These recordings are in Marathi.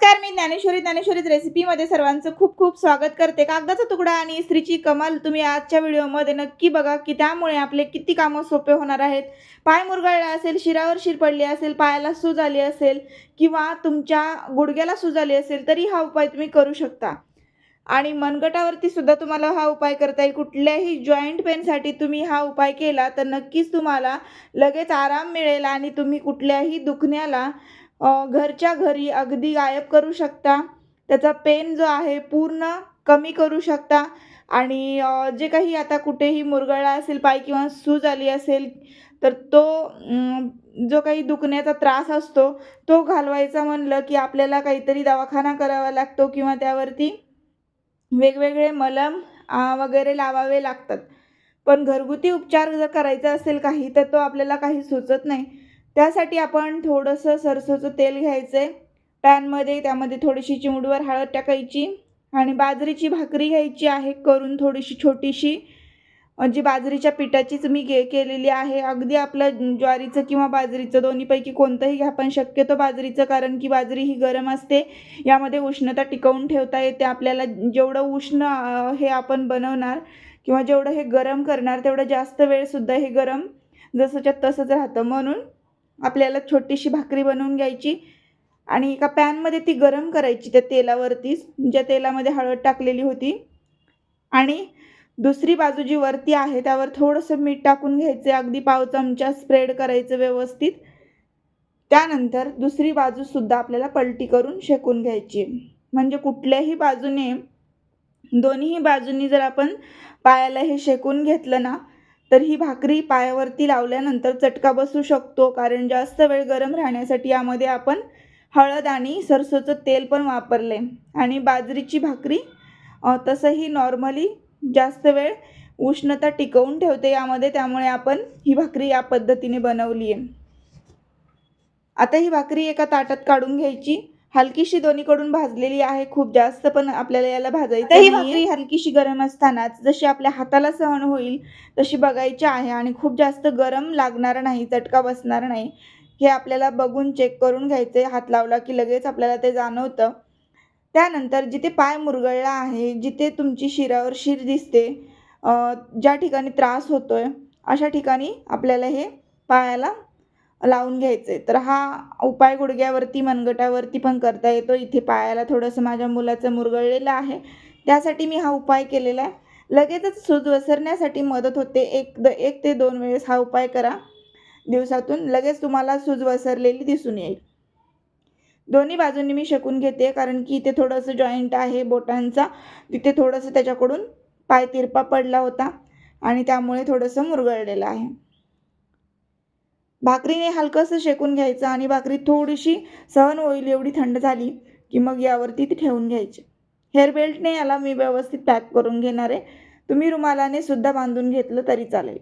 नमस्कार मी ज्ञानेश्वरी ज्ञानेश्वरीच रेसिपीमध्ये सर्वांचं खूप खूप स्वागत करते. कागदाचा तुकडा आणि इस्त्रीची कमाल तुम्ही आजच्या व्हिडिओमध्ये नक्की बघा की त्यामुळे आपले किती कामं सोपे होणार आहेत. पाय मुरगळला असेल शिरावर शिर पडली असेल पायाला सूज आली असेल किंवा तुमच्या गुडघ्याला सूज आली असेल तरी हा उपाय तुम्ही करू शकता. आणि मनगटावरती सुद्धा तुम्हाला हा उपाय करता येईल. कुठल्याही जॉईंट पेनसाठी तुम्ही हा उपाय केला तर नक्कीच तुम्हाला लगेच आराम मिळेल आणि तुम्ही कुठल्याही दुखण्याला घरच्या घरी अगदी गायब करू शकता. त्याचा पेन जो आहे पूर्ण कमी करू शकता. आणि जे काही आता कुठेही मुरगळला असेल पाय किंवा सूज आली असेल तर तो जो काही दुखण्याचा त्रास असतो तो घालवायचा म्हणलं की आपल्याला काहीतरी दवाखाना करावा लागतो किंवा त्यावरती वेगवेगळे मलम वगैरे लावावे लागतात. पण घरगुती उपचार जर करायचा असेल काही तर तो आपल्याला काही सुचत नाही. त्यासाठी आपण थोडंसं सरसोचं तेल घ्यायचं आहे पॅनमध्ये त्यामध्ये थोडीशी चिमडूवर हळद टाकायची आणि बाजरीची भाकरी घ्यायची आहे करून थोडीशी छोटीशी. जी बाजरीच्या पिठाचीच मी गे केलेली आहे. अगदी आपलं ज्वारीचं किंवा बाजरीचं दोन्हीपैकी कोणतंही घ्या पण शक्यतो बाजरीचं कारण की बाजरी ही गरम असते. यामध्ये उष्णता टिकवून ठेवता येते. आपल्याला जेवढं उष्ण हे आपण बनवणार किंवा जेवढं हे गरम करणार तेवढं जास्त वेळसुद्धा हे गरम जसंच्या तसंच राहतं. म्हणून आपल्याला छोटीशी भाकरी बनवून घ्यायची आणि एका पॅनमध्ये ती गरम करायची त्या तेलावरतीच. ज्या तेलामध्ये हळद टाकलेली होती. आणि दुसरी बाजू जी वरती आहे त्यावर थोडंसं मीठ टाकून घ्यायचं. अगदी पाव चमचा स्प्रेड करायचं व्यवस्थित. त्यानंतर दुसरी बाजूसुद्धा आपल्याला पलटी करून शेकून घ्यायची. म्हणजे कुठल्याही बाजूने दोन्ही बाजूनी जर आपण पायाला हे शेकून घेतलं ना तर ही भाकरी पायावरती लावल्यानंतर चटका बसू शकतो कारण जास्त वेळ गरम राहण्यासाठी यामध्ये आपण हळद आणि सरसोचं तेल पण वापरले. आणि बाजरीची भाकरी तसंही नॉर्मली जास्त वेळ उष्णता टिकवून ठेवते यामध्ये त्यामुळे आपण ही भाकरी या पद्धतीने बनवली आहे आता ही भाकरी एका ताटात काढून घ्यायची. हलकीशी दोन्हीकडून भाजलेली आहे खूप जास्त पण आपल्याला याला भाजायचं ही भाकरी हलकीशी गरम असतानाच जशी आपल्या हाताला सहन होईल तशी बघायची आहे आणि खूप जास्त गरम लागणार नाही चटका बसणार नाही. हे आपल्याला बघून चेक करून घ्यायचे हात लावला की लगेच आपल्याला ते जाणवतं. त्यानंतर जिथे पाय मुरगळला आहे जिथे तुमची शिरावर शिर दिसते ज्या ठिकाणी त्रास होतोय अशा ठिकाणी आपल्याला हे पायाला लावून घ्यायचं. आहे तर हा उपाय गुडघ्यावरती मनगटावरती पण करता येतो. इथे पायाला थोडंसं माझ्या मुलाचं मुरगळलेलं आहे. त्यासाठी मी हा उपाय केलेला आहे. लगेचच सूज वसरण्यासाठी मदत होते. एक द एक ते दोन वेळेस हा उपाय करा. दिवसातून लगेच तुम्हाला सूज वसरलेली दिसून येईल. दोन्ही बाजूंनी मी शकून घेते कारण की इथे थोडंसं जॉईंट आहे बोटांचा. तिथे थोडंसं त्याच्याकडून पाय तिरपा पडला होता आणि त्यामुळे थोडंसं मुरगळलेलं आहे. भाकरीने हलकंसं शेकून घ्यायचं आणि भाकरी थोडीशी सहन होईल एवढी थंड झाली की मग यावरती ती ठेवून घ्यायची. हेअर बेल्टने याला मी व्यवस्थित पॅक करून घेणार आहे. तुम्ही रुमालाने सुद्धा बांधून घेतलं तरी चालेल.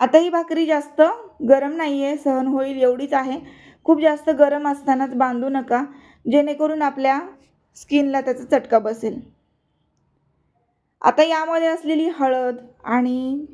आता ही भाकरी जास्त गरम नाही आहे सहन होईल एवढीच आहे. खूप जास्त गरम असतानाच बांधू नका जेणेकरून आपल्या स्किनला त्याचा चटका बसेल. आता यामध्ये असलेली हळद आणि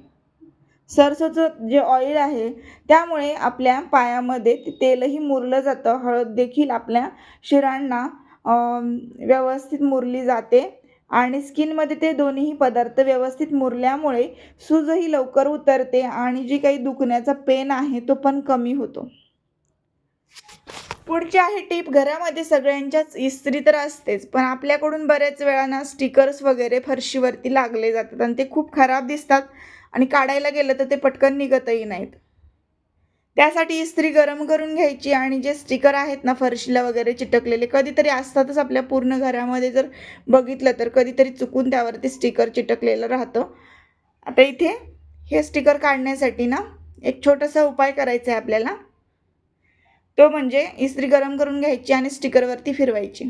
सरसोचं जे ऑइल आहे त्यामुळे आपल्या पायामध्ये ते तेलही मुरलं जातं. हळद देखील आपल्या शिरांना व्यवस्थित मुरली जाते. आणि स्किनमध्ये ते दोन्ही पदार्थ व्यवस्थित मुरल्यामुळे सूजही लवकर उतरते आणि जी काही दुखण्याचा पेन आहे तो पण कमी होतो. पुढची आहे टीप घरामध्ये सगळ्यांच्याच इस्त्री तर असतेच पण आपल्याकडून बऱ्याच वेळा स्टिकर्स वगैरे फरशीवरती लागले जातात आणि ते खूप खराब दिसतात आणि काढायला गेलं तर ते पटकन निघतही नाहीत. त्यासाठी इस्त्री गरम करून घ्यायची आणि जे स्टिकर आहेत ना फरशीला वगैरे चिटकलेले कधीतरी असतातच आपल्या पूर्ण घरामध्ये जर बघितलं तर कधीतरी चुकून त्यावरती स्टिकर चिटकलेलं राहतं. आता इथे हे स्टिकर काढण्यासाठी ना एक छोटासा उपाय करायचा आहे आपल्याला. तो म्हणजे इस्त्री गरम करून घ्यायची आणि स्टिकरवरती फिरवायची.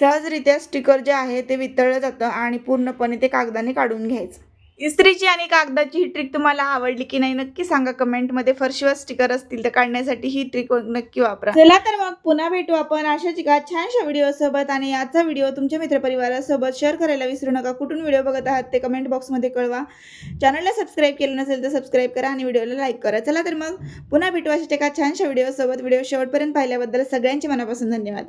सहजरित्या स्टिकर जे आहे ते वितळलं जातं आणि पूर्णपणे ते कागदाने काढून घ्यायचं. इस्त्रीची आणि कागदाची ही ट्रिक तुम्हाला आवडली की नाही नक्की सांगा कमेंटमध्ये फरशीवर स्टिकर असतील तर काढण्यासाठी ही ट्रिक नक्की वापरा. चला तर मग पुन्हा भेटू आपण अशाच एका छानशा व्हिडिओसोबत आणि आजचा व्हिडिओ तुमच्या मित्रपरिवारासोबत शेअर करायला विसरू नका. कुठून व्हिडिओ बघत आहात ते कमेंट बॉक्समध्ये कळवा. चॅनलला सबस्क्राईब केलं नसेल तर सबस्क्राईब करा आणि व्हिडिओला लाईक करा. चला तर मग पुन्हा भेटू अशाच एका छानशा व्हिडिओसोबत व्हिडिओ शेवटपर्यंत पाहिल्याबद्दल सगळ्यांचे मनापासून धन्यवाद.